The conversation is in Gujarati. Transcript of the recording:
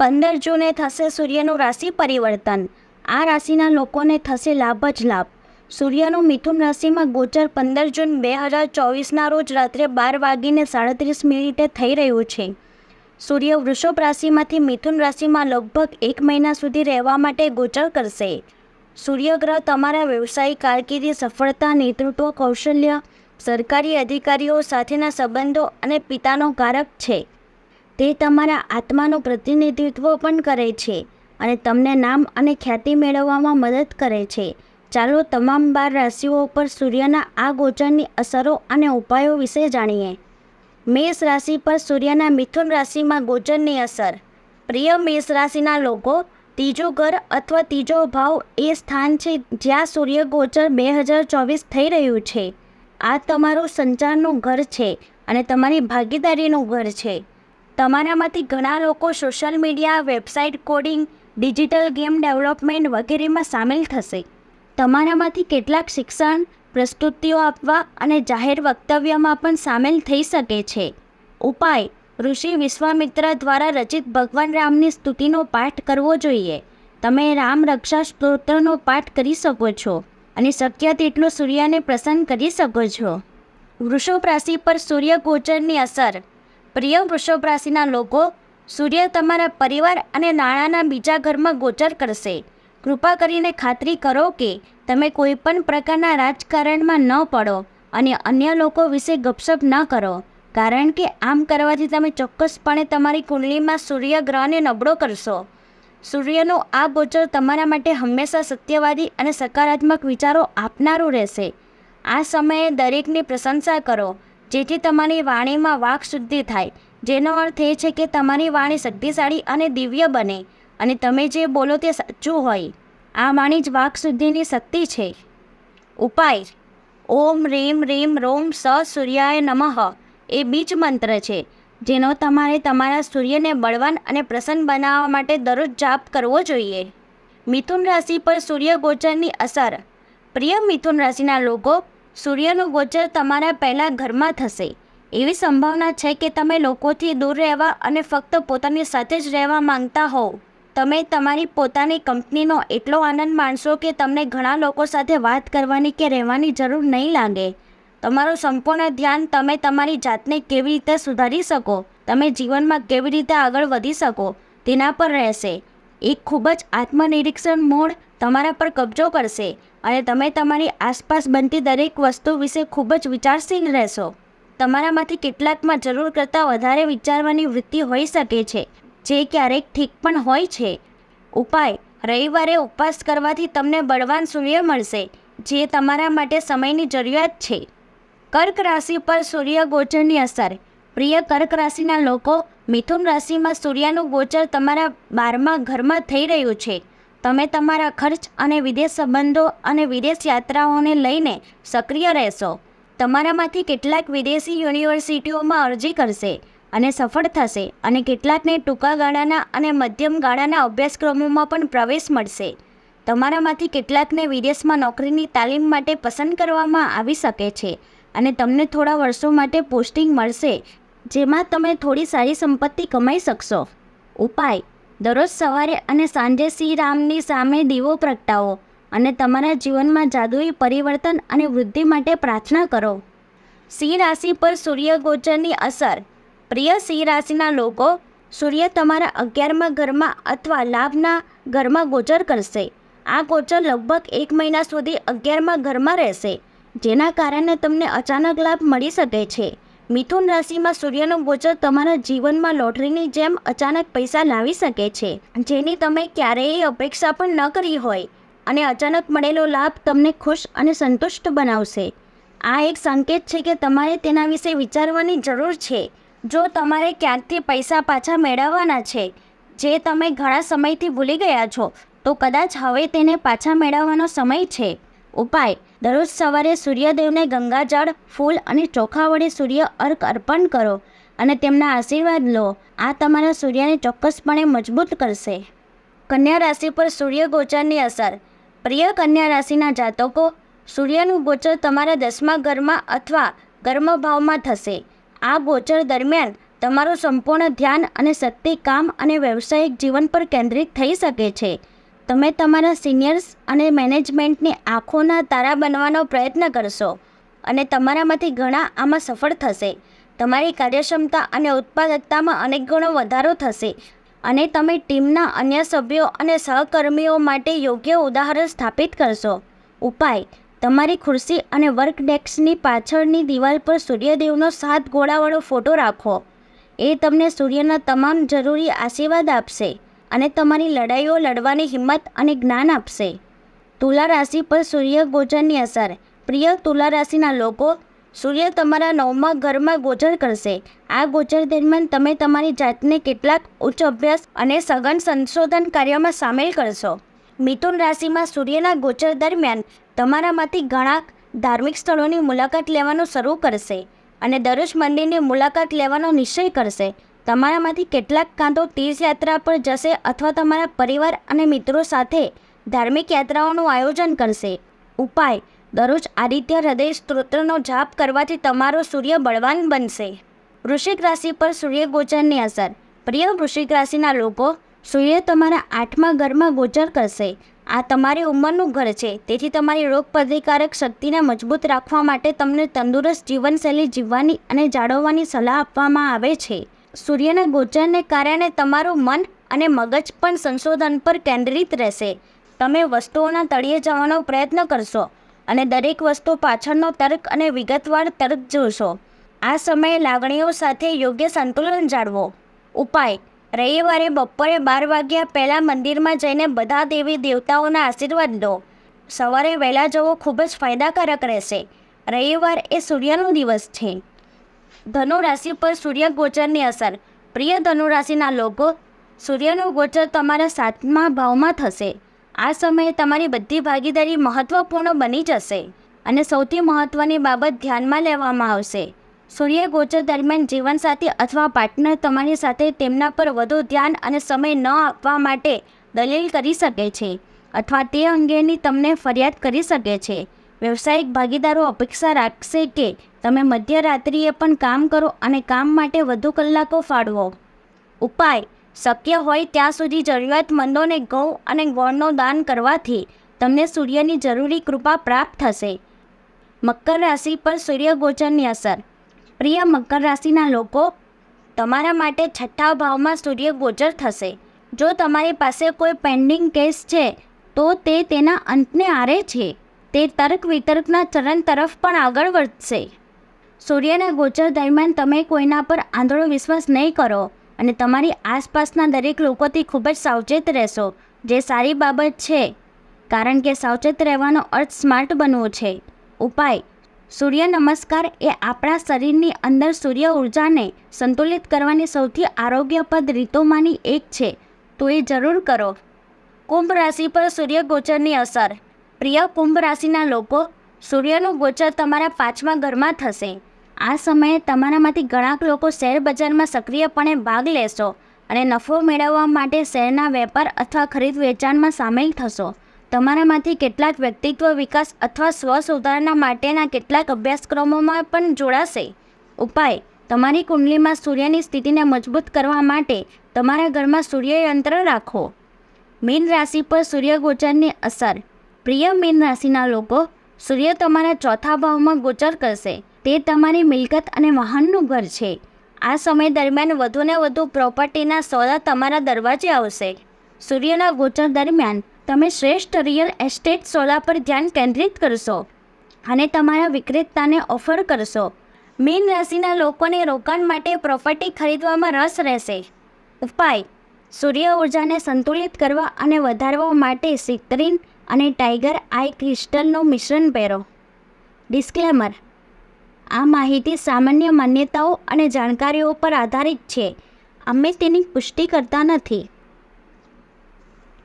પંદર જૂને થશે સૂર્યનું રાશિ પરિવર્તન. આ રાશિના લોકોને થશે લાભ જ લાભ. સૂર્યનું મિથુન રાશિમાં ગોચર પંદર જૂન બે હજાર ચોવીસના રોજ રાત્રે બાર વાગીને સાડત્રીસ મિનિટે થઈ રહ્યું છે. સૂર્ય વૃષભ રાશિમાંથી મિથુન રાશિમાં લગભગ એક મહિના સુધી રહેવા માટે ગોચર કરશે. સૂર્યગ્રહ તમારા વ્યવસાયિક કારકિર્દી, સફળતા, નેતૃત્વ, કૌશલ્ય, સરકારી અધિકારીઓ સાથેના સંબંધો અને પિતાનો કારક છે. તે તમારા આત્માનું પ્રતિનિધિત્વ પણ કરે છે અને તમને નામ અને ખ્યાતિ મેળવવામાં મદદ કરે છે. ચાલો તમામ બાર રાશિઓ ઉપર સૂર્યના આ ગોચરની અસરો અને ઉપાયો વિશે જાણીએ. મેષ રાશિ પર સૂર્યના મિથુન રાશિમાં ગોચરની અસર. પ્રિય મેષ રાશિના લોકો, ત્રીજો ઘર અથવા ત્રીજો ભાવ એ સ્થાન છે જ્યાં સૂર્ય ગોચર બે હજાર ચોવીસ થઈ રહ્યું છે. આ તમારું સંચારનું ઘર છે અને તમારી ભાગીદારીનું ઘર છે. તમારામાંથી ઘણા લોકો social media, website coding, digital game development વગેરેમાં સામેલ થશે. તમારામાંથી કેટલાક શિક્ષણ, પ્રસ્તુતિઓ આપવા અને જાહેર વક્તવ્યમાં પણ સામેલ થઈ શકે છે. ઉપાય, ઋષિ વિશ્વામિત્ર દ્વારા રચિત ભગવાન રામની સ્તુતિનો પાઠ કરવો જોઈએ. તમે રામ રક્ષા સ્તોત્રનો પાઠ કરી શકો છો અને શક્ય તેટલો સૂર્યને પ્રસન્ન કરી શકો છો. વૃષભ રાશિ પર સૂર્ય ગોચરની અસર પ્રિય વૃષભ રાશિના લોકો, સૂર્ય તમારા પરિવાર અને નાણાંના બીજા ઘરમાં ગોચર કરશે. કૃપા કરીને ખાતરી કરો કે તમે કોઈ પણ પ્રકારના રાજકારણમાં ન પડો અને અન્ય લોકો વિશે ગપસપ ન કરો. કારણ કે આમ કરવાથી તમે ચોક્કસપણે તમારી કુંડલીમાં સૂર્ય ગ્રહને નબળો કરશો. સૂર્યનું આ ગોચર તમારા માટે હંમેશા સત્યવાદી અને સકારાત્મક વિચારો આપનારું રહેશે. આ સમયે દરેકની પ્રશંસા કરો જેથી તમારી વાણીમાં વાક શુદ્ધિ થાય. જેનો અર્થ એ છે કે તમારી વાણી શક્તિશાળી અને દિવ્ય બને અને તમે જે બોલો તે સાચું હોય. આ વાણી જ વાક શુદ્ધિની શક્તિ છે. ઉપાય. ઓમ રીમ રીમ રોમ સ સૂર્યાય નમઃ. એ બીજ મંત્ર છે, જેનો તમારે તમારા સૂર્યને બળવાન અને પ્રસન્ન બનાવવા માટે દરરોજ જાપ કરવો જોઈએ. મિથુન રાશિ પર સૂર્ય ગોચરની અસર. પ્રિય મિથુન રાશિના લોકો સૂર્યનું ગોચર તમારા પહેલાં ઘરમાં થશે. એવી સંભાવના છે કે તમે લોકોથી દૂર રહેવા અને ફક્ત પોતાની સાથે જ રહેવા માંગતા હોવ. તમે તમારી પોતાની કંપનીનો એટલો આનંદ માણશો કે તમને ઘણા લોકો સાથે વાત કરવાની કે રહેવાની જરૂર નહીં લાગે. તમારું સંપૂર્ણ ધ્યાન તમે તમારી જાતને કેવી રીતે સુધારી શકો, તમે જીવનમાં કેવી રીતે આગળ વધી શકો, તેના પર રહેશે. એક ખૂબ જ આત્મનિરીક્ષણ મોડ તમારા પર કબજો કરશે અને તમે તમારી આસપાસ બનતી દરેક વસ્તુ વિશે ખૂબ જ વિચારશીલ રહેશો. તમારામાંથી કેટલાકમાં જરૂર કરતાં વધારે વિચારવાની વૃત્તિ હોઈ શકે છે, જે ક્યારેક ઠીક પણ હોય છે. ઉપાય, રવિવારે ઉપવાસ કરવાથી તમને બળવાન સૂર્ય મળશે, જે તમારા માટે સમયની જરૂરિયાત છે. કર્ક રાશિ પર સૂર્ય ગોચરની અસર. પ્રિય કર્ક રાશિના લોકો, મિથુન રાશિમાં સૂર્યનું ગોચર તમારા બારમા ઘરમાં થઈ રહ્યું છે. તમે તમારા ખર્ચ અને વિદેશ સંબંધો અને વિદેશ યાત્રાઓને લઈને સક્રિય રહેશો. તમારામાંથી કેટલાક વિદેશી યુનિવર્સિટીઓમાં અરજી કરશે અને સફળ થશે અને કેટલાકને ટૂંકા ગાળાના અને મધ્યમ ગાળાના અભ્યાસક્રમોમાં પણ પ્રવેશ મળશે. તમારામાંથી કેટલાકને વિદેશમાં નોકરીની તાલીમ માટે પસંદ કરવામાં આવી શકે છે અને તમને થોડા વર્ષો માટે પોસ્ટિંગ મળશે, જેમાં તમે થોડી સારી સંપત્તિ કમાઈ શકશો. ઉપાય દરરોજ સવારે અને સાંજે શ્રી રામની સામે દીવો પ્રગટાવો અને તમારા જીવનમાં જાદુઈ પરિવર્તન અને વૃદ્ધિ માટે પ્રાર્થના કરો. સિંહ રાશિ પર સૂર્ય ગોચરની અસર. પ્રિય સિંહ રાશિના લોકો, સૂર્ય તમારા અગિયારમાં ઘરમાં અથવા લાભના ઘરમાં ગોચર કરશે. આ ગોચર લગભગ એક મહિના સુધી અગિયારમાં ઘરમાં રહેશે, જેના કારણે તમને અચાનક લાભ મળી શકે છે. મિથુન રાશિમાં સૂર્યનું ગોચર તમારા જીવનમાં લોટરીની જેમ અચાનક પૈસા લાવી શકે છે, જેની તમે ક્યારેય અપેક્ષા પણ ન કરી હોય, અને અચાનક મળેલો લાભ તમને ખુશ અને સંતુષ્ટ બનાવશે. આ એક સંકેત છે કે તમારે તેના વિશે વિચારવાની જરૂર છે. જો તમારે ક્યાંકથી પૈસા પાછા મેળવવાના છે, જે તમે ઘણા સમયથી ભૂલી ગયા છો, તો કદાચ હવે તેને પાછા મેળવવાનો સમય છે. ઉપાય દરરોજ સવારે સૂર્યદેવને ગંગાજળ, ફૂલ અને ચોખા વડે સૂર્ય અર્ક અર્પણ કરો અને તેમના આશીર્વાદ લો. આ તમારા સૂર્યને ચોક્કસપણે મજબૂત કરશે. કન્યા રાશિ પર સૂર્ય ગોચરની અસર. પ્રિય કન્યા રાશિના જાતકો, સૂર્યનું ગોચર તમારા દસમા ઘરમાં અથવા કર્મભાવમાં થશે. આ ગોચર દરમિયાન તમારું સંપૂર્ણ ધ્યાન અને શક્તિ કામ અને વ્યવસાયિક જીવન પર કેન્દ્રિત થઈ શકે છે. તમે તમારા સિનિયર્સ અને મેનેજમેન્ટની આંખોના તારા બનવાનો પ્રયત્ન કરશો અને તમારામાંથી ઘણા આમાં સફળ થશે. તમારી કાર્યક્ષમતા અને ઉત્પાદકતામાં અનેક ગણો વધારો થશે અને તમે ટીમના અન્ય સભ્યો અને સહકર્મીઓ માટે યોગ્ય ઉદાહરણ સ્થાપિત કરશો. ઉપાય, તમારી ખુરશી અને વર્ક ડેસ્કની પાછળની દિવાલ પર સૂર્યદેવનો સાત ગોળાવાળો ફોટો રાખો. એ તમને સૂર્યના તમામ જરૂરી આશીર્વાદ આપશે. અને તમારી લડાઈઓ લડવાની હિંમત અને જ્ઞાન આપશે. તુલા રાશિ પર સૂર્ય ગોચરની અસર. પ્રિય તુલા રાશિના લોકો, સૂર્ય તમારા નવમા ઘરમાં ગોચર કરશે. આ ગોચર દરમિયાન તમે તમારી જાતને કેટલાક ઉચ્ચ અભ્યાસ અને સઘન સંશોધન કાર્યમાં સામેલ કરશો. મિથુન રાશિમાં સૂર્યના ગોચર દરમિયાન તમારામાંથી ઘણા ધાર્મિક સ્થળોની મુલાકાત લેવાનું શરૂ કરશે અને દરરોજ મંદિરની મુલાકાત લેવાનો નિશ્ચય કરશે. તમારામાંથી કેટલાક કાંતો તીર્થયાત્રા પર જશે અથવા તમારા પરિવાર અને મિત્રો સાથે ધાર્મિક યાત્રાઓનું આયોજન કરશે. ઉપાય, દરરોજ આદિત્ય હૃદય સ્ત્રોત્રનો જાપ કરવાથી તમારો સૂર્ય બળવાન બનશે. વૃશ્ચિક રાશિ પર સૂર્ય ગોચરની અસર. પ્રિય વૃશ્ચિક રાશિના લોકો, સૂર્ય તમારા આઠમા ઘરમાં ગોચર કરશે. આ તમારી ઉંમરનું ઘર છે, તેથી તમારી રોગ પ્રતિકારક શક્તિને મજબૂત રાખવા માટે તમને તંદુરસ્ત જીવનશૈલી જીવવાની અને જાળવવાની સલાહ આપવામાં આવે છે. સૂર્યના ગોચરને કારણે તમારું મન અને મગજ પણ સંશોધન પર કેન્દ્રિત રહેશે. તમે વસ્તુઓના તળિયે જવાનો પ્રયત્ન કરશો અને દરેક વસ્તુ પાછળનો તર્ક અને વિગતવાર તર્ક જોશો. આ સમયે લાગણીઓ સાથે યોગ્ય સંતુલન જાળવો. ઉપાય. રવિવારે બપોરે બાર વાગ્યા પહેલાં મંદિરમાં જઈને બધા દેવી દેવતાઓના આશીર્વાદ લો. સવારે વહેલા જવો ખૂબ જ ફાયદાકારક રહેશે. રવિવાર એ સૂર્યનો દિવસ છે. ધનુ રાશિ પર સૂર્ય ગોચરની અસર. પ્રિય ધનુ રાશિના લોકો, સૂર્યનું ગોચર તમારા સાતમા ભાવમાં થશે. આ સમયે તમારી બધી ભાગીદારી મહત્વપૂર્ણ બની જશે અને સૌથી મહત્ત્વની બાબત ધ્યાનમાં લેવામાં આવશે. સૂર્ય ગોચર દરમિયાન જીવનસાથી અથવા પાર્ટનર તમારી સાથે તેમના પર વધુ ધ્યાન અને સમય ન આપવા માટે દલીલ કરી શકે છે અથવા તે અંગેની તમને ફરિયાદ કરી શકે છે. વ્યવસાયિક ભાગીદારો અપેક્ષા રાખશે કે તમે મધ્યરાત્રિએ પણ કામ કરો અને કામ માટે વધુ કલાકો ફાળવો. ઉપાય, શક્ય હોય ત્યાં સુધી જરૂરિયાતમંદોને ઘઉં અને ગોળનું દાન કરવાથી તમને સૂર્યની જરૂરી કૃપા પ્રાપ્ત થશે. મકર રાશિ પર સૂર્યગોચરની અસર. પ્રિય મકર રાશિના લોકો, તમારા માટે છઠ્ઠા ભાવમાં સૂર્ય ગોચર થશે. જો તમારી પાસે કોઈ પેન્ડિંગ કેસ છે, તો તે તેના અંતને આરે છે. તે તર્ક વિતર્કના ચરણ તરફ પણ આગળ વધશે. સૂર્યના ગોચર દરમિયાન તમે કોઈના પર આંધળો વિશ્વાસ નહીં કરો અને તમારી આસપાસના દરેક લોકોથી ખૂબ જ સાવચેત રહેશો, જે સારી બાબત છે. કારણ કે સાવચેત રહેવાનો અર્થ સ્માર્ટ બનવું છે. ઉપાય. સૂર્ય નમસ્કાર એ આપણા શરીરની અંદર સૂર્ય ઉર્જાને સંતુલિત કરવાની સૌથી આરોગ્યપ્રદ રીતોમાંની એક છે. તો એ જરૂર કરો. કુંભ રાશિ પર સૂર્ય ગોચરની અસર. પ્રિય કુંભ રાશિના લોકો, સૂર્યનું ગોચર તમારા પાંચમા ઘરમાં થશે. આ સમયે તમારામાંથી ઘણા લોકો શેર બજારમાં સક્રિયપણે ભાગ લેશો અને નફો મેળવવા માટે શેરના વેપાર અથવા ખરીદ વેચાણમાં સામેલ થશો. તમારામાંથી કેટલાક વ્યક્તિત્વ વિકાસ અથવા સ્વ સુધારણા માટેના કેટલાક અભ્યાસક્રમોમાં પણ જોડાશે. ઉપાય, તમારી કુંડલીમાં સૂર્યની સ્થિતિને મજબૂત કરવા માટે તમારા ઘરમાં સૂર્યયંત્ર રાખો. મીન રાશિ પર સૂર્ય ગોચરની અસર. પ્રિય મીન રાશિના લોકો, સૂર્ય તમારા ચોથા ભાવમાં ગોચર કરશે. તે તમારી મિલકત અને વાહનનું ઘર છે. આ સમય દરમિયાન વધુને વધુ પ્રોપર્ટીના સોદા તમારા દરવાજે આવશે. સૂર્યના ગોચર દરમિયાન તમે શ્રેષ્ઠ રિયલ એસ્ટેટ સોદા પર ધ્યાન કેન્દ્રિત કરશો અને તમારા વિક્રેતાને ઓફર કરશો. મીન રાશિના લોકોને રોકાણ માટે પ્રોપર્ટી ખરીદવામાં રસ રહેશે. ઉપાય, સૂર્ય ઉર્જાને સંતુલિત કરવા અને વધારવા માટે સિત્રીન અને ટાઈગર આઈ ક્રિસ્ટલનું મિશ્રણ પહેરો. ડિસ્ક્લેમર આ માહિતી સામાન્ય માન્યતાઓ અને જાણકારીઓ પર આધારિત છે. અમે તેની પુષ્ટિ કરતા નથી.